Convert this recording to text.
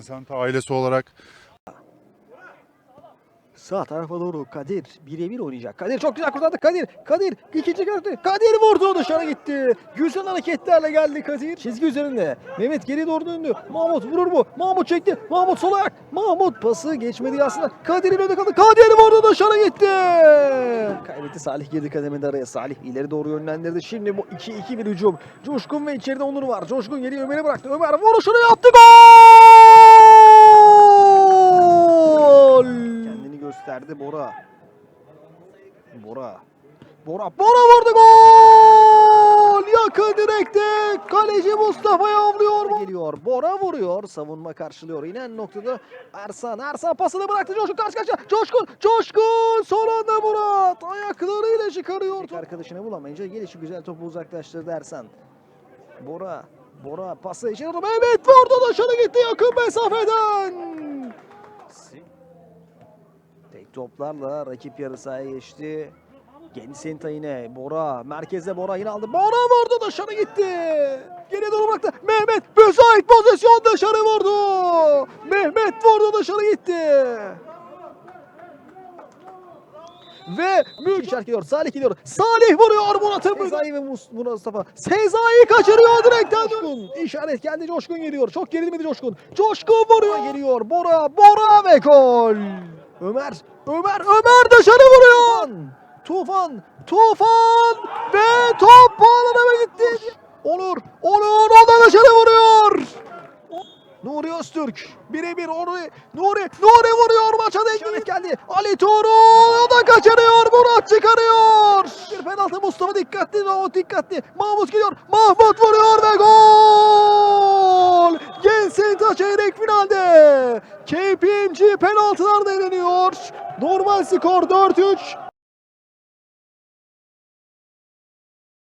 Santa ailesi olarak Sağ tarafa doğru Kadir birebir oynayacak. Kadir çok güzel kurtardı. Kadir, Kadir ikinci kartı. Kadir vurdu dışarı gitti. Güzel hareketlerle geldi Kadir. Çizgi üzerinde. Mehmet geri doğru döndü. Mahmut vurur mu? Mahmut çekti. Mahmut sol ayak. Mahmut pası geçmedi aslında. Kadir'in önünde kaldı. Kadir vurdu dışarı gitti. Kaybetti Salih girdi kademede araya. Salih ileri doğru yönlendirdi. Şimdi bu 2-2 bir hücum. Coşkun ve içeride Onur var. Coşkun geliyor Ömer'e bıraktı. Ömer vuruşunu yaptı. Gol! Gösterdi Bora. Bora. Bora. Bora vurdu gol! Yakın direkte kaleci Mustafa avlıyor. Geliyor. Bora vuruyor. Savunma karşılıyor. İnen noktada Ersan. Ersan pasını bıraktı. Coşkun karşı karşıya. Coşkun. Coşkun. Son anda Murat. Ayaklarıyla çıkarıyor. Arkadaşını bulamayınca gelişi güzel topu uzaklaştırdı Ersan. Bora. Bora pası içeri. Mehmet vurdu dışarı gitti yakın mesafeden. Toplarla rakip yarı sahaya geçti. Genç Senta yine Bora. Merkeze Bora yine aldı. Bora vurdu dışarı gitti. Geriye doğru bıraktı. Mehmet müsait pozisyon dışarı vurdu. Mehmet vurdu dışarı gitti. Ve Mülk gidiyor. Salih gidiyor. Salih vuruyor Murat'ı. Sezai ve Mus- Mustafa. Sezai kaçırıyor direkten. Coşkun. İşaret geldi. Coşkun geliyor. Çok gerilmedi Coşkun. Coşkun vuruyor. Geliyor. Bora. Bora ve gol. Ömer. Ömer. Ömer dışarı vuruyor. Tufan. Tufan. Ve top bağlanama gitti. Onur. Onur. O da dışarı vuruyor. Nuri Öztürk birebir Nuri Nuri Nuri vuruyor maça denk geldi. Ali Tuğrul o da kaçırıyor. Murat çıkarıyor. Bir penaltı Mustafa dikkatli Mahmut dikkatli. Mahmut gidiyor. Mahmut vuruyor ve gol. KPMG penaltılar deneniyor. Normal skor 4-3.